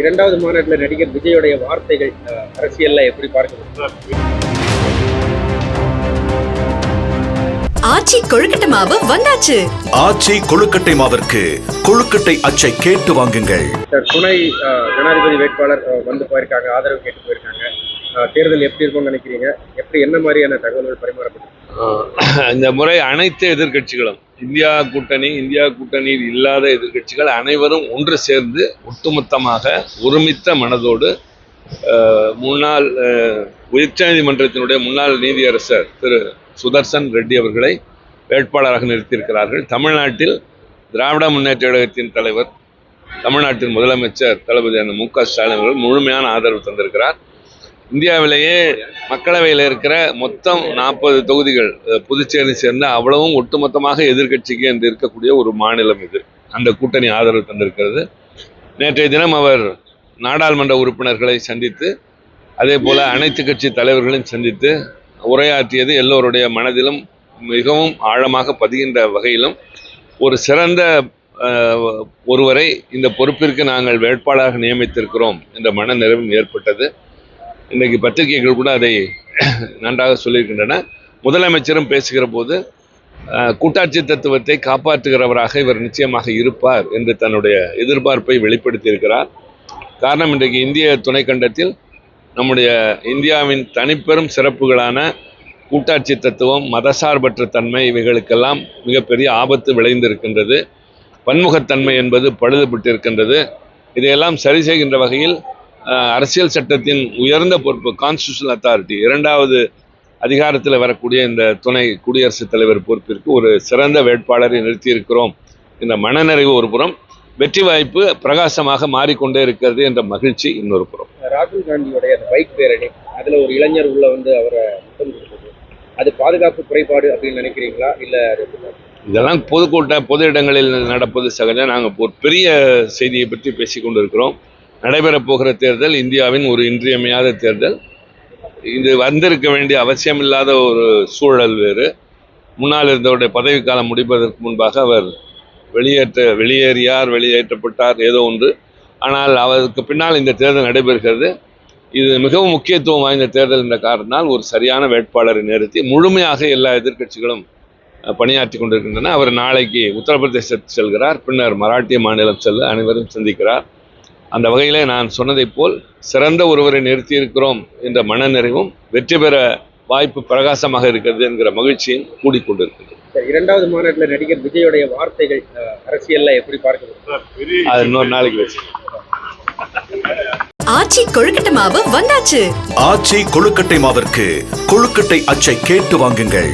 இரண்டாவது மாநாட்டில் நடிகர் விஜயோடைய வார்த்தைகள் அரசியல்ல எப்படி பார்க்கணும் ஆச்சி கொழுக்கட்டை மாவு வந்தாச்சு. ஆச்சி கொழுக்கட்டை மாவிற்கு கொழுக்கட்டை அச்சை கேட்டு வாங்குங்கள். சார் துணை ஜனாதிபதி வேட்பாளர் வந்து போயிருக்காங்க ஆதரவு கேட்டு போயிருக்காங்க. தேர்தல் எப்படி இருக்கும்னு நினைக்கிறீங்க? எப்படி என்ன மாதிரியான தகவல்கள் பரிமாறப்பட்டு ஆஹ் இந்த முறை அனைத்து எதிர்க்கட்சிகளும் இந்தியா கூட்டணி இந்தியா கூட்டணியில் இல்லாத எதிர்க்கட்சிகள் அனைவரும் ஒன்று சேர்ந்து ஒட்டுமொத்தமாக ஒருமித்த மனதோடு முன்னாள் ஆஹ் உச்சநீதிமன்றத்தினுடைய முன்னாள் நீதியரசர் திரு சுதர்சன் ரெட்டி அவர்களை வேட்பாளராக நிறுத்தியிருக்கிறார்கள். தமிழ்நாட்டில் திராவிட முன்னேற்ற கழகத்தின் தலைவர் தமிழ்நாட்டின் முதலமைச்சர் தளபதி அந்த மு க ஸ்டாலின் அவர்கள் முழுமையான ஆதரவு தந்திருக்கிறார். இந்தியாவிலேயே மக்களவையில் இருக்கிற மொத்தம் நாற்பது தொகுதிகள் புதுச்சேரி சேர்ந்த அவ்வளவும் ஒட்டுமொத்தமாக எதிர்க்கட்சிக்கு என்று இருக்கக்கூடிய ஒரு மாநிலம் இது. அந்த கூட்டணி ஆதரவு தந்திருக்கிறது. நேற்றைய தினம் அவர் நாடாளுமன்ற உறுப்பினர்களை சந்தித்து அதே போல் அனைத்து கட்சி தலைவர்களையும் சந்தித்து உரையாற்றியது எல்லோருடைய மனதிலும் மிகவும் ஆழமாக பதிகின்ற வகையிலும் ஒரு சிறந்த ஒருவரை இந்த பொறுப்பிற்கு நாங்கள் வேட்பாளராக நியமித்திருக்கிறோம் என்ற மன நிறைவும் ஏற்பட்டது. இன்றைக்கு பத்திரிகைகள் கூட அதை நன்றாக சொல்லியிருக்கின்றன. முதலமைச்சரும் பேசுகிற போது கூட்டாட்சி தத்துவத்தை காப்பாற்றுகிறவராக இவர் நிச்சயமாக இருப்பார் என்று தன்னுடைய எதிர்பார்ப்பை வெளிப்படுத்தியிருக்கிறார். காரணம் இன்றைக்கு இந்திய துணைக்கண்டத்தில் நம்முடைய இந்தியாவின் தனிப்பெரும் சிறப்புகளான கூட்டாட்சி தத்துவம் மதசார்பற்ற தன்மை இவைகளுக்கெல்லாம் மிகப்பெரிய ஆபத்து விளைந்திருக்கின்றது. பன்முகத்தன்மை என்பது பழுதுபட்டிருக்கின்றது. இதையெல்லாம் சரி செய்கின்ற வகையில் அரசியல் சட்டத்தின் உயர்ந்த பொறுப்பு கான்ஸ்டியூஷனல் அத்தாரிட்டி இரண்டாவது அதிகாரத்தில் வரக்கூடிய இந்த துணை குடியரசுத் தலைவர் பொறுப்பிற்கு ஒரு சிறந்த வேட்பாளரை நிறுத்தியிருக்கிறோம். என்ற மனநிறைவு ஒரு புறம் வெற்றி வாய்ப்பு பிரகாசமாக மாறிக்கொண்டே இருக்கிறது என்ற மகிழ்ச்சி இன்னொரு புறம். ராகுல் காந்தியோடைய அந்த பைக் பேரணி அதுல ஒரு இளைஞர் உள்ள வந்து அவரை முத்தம் கொடுத்தது. அது பாதுகாப்பு குறைபாடு அப்படின்னு நினைக்கிறீங்களா? இல்ல? இதெல்லாம் பொதுக்கூட்ட பொது இடங்களில் நடப்பது சகஜம். நாங்கள் ஒரு பெரிய செய்தியை பற்றி பேசிக் கொண்டிருக்கிறோம் நடைபெறப் போகிற தேர்தல் இந்தியாவின் ஒரு இன்றியமையாத தேர்தல். இது வந்திருக்க வேண்டிய அவசியமில்லாத ஒரு சூழல் வேறு. முன்னால் இருந்தவருடைய பதவிக்காலம் முடிப்பதற்கு முன்பாக அவர் வெளியேற்ற வெளியேறியார் வெளியேற்றப்பட்டார் ஏதோ ஒன்று. ஆனால் அவருக்கு பின்னால் இந்த தேர்தல் நடைபெறுகிறது. இது மிகவும் முக்கியத்துவம் வாய்ந்த தேர்தல் என்ற காரணத்தால் ஒரு சரியான வேட்பாளரை நிறுத்தி முழுமையாக எல்லா எதிர்க்கட்சிகளும் பணியாற்றி கொண்டிருக்கின்றன. அவர் நாளைக்கு உத்தரப்பிரதேசத்துக்கு செல்கிறார். பின்னர் மராட்டிய மாநிலம் செல்ல அனைவரும் சந்திக்கிறார். அந்த வகையிலே நான் சொன்னதைப் போல் சிறந்த ஒருவரை நிறுத்தியிருக்கிறோம் என்ற மனநிறைவும் வெற்றி பெற வாய்ப்பு பிரகாசமாக இருக்கிறது என்கிற மகிழ்ச்சியும் கூடிக்கொண்டிருக்கிறது. சார், இரண்டாவது மாநாட்டில் நடிகர் விஜயோடைய வார்த்தைகள் அரசியல்ல எப்படி பார்க்கணும் அது இன்னொரு நாளைக்கு வச்சு ஆச்சி கொழுக்கட்டை மாவு வந்தாச்சு. ஆச்சி கொழுக்கட்டை மாவிற்கு கொழுக்கட்டை அச்சை கேட்டு வாங்குங்கள்.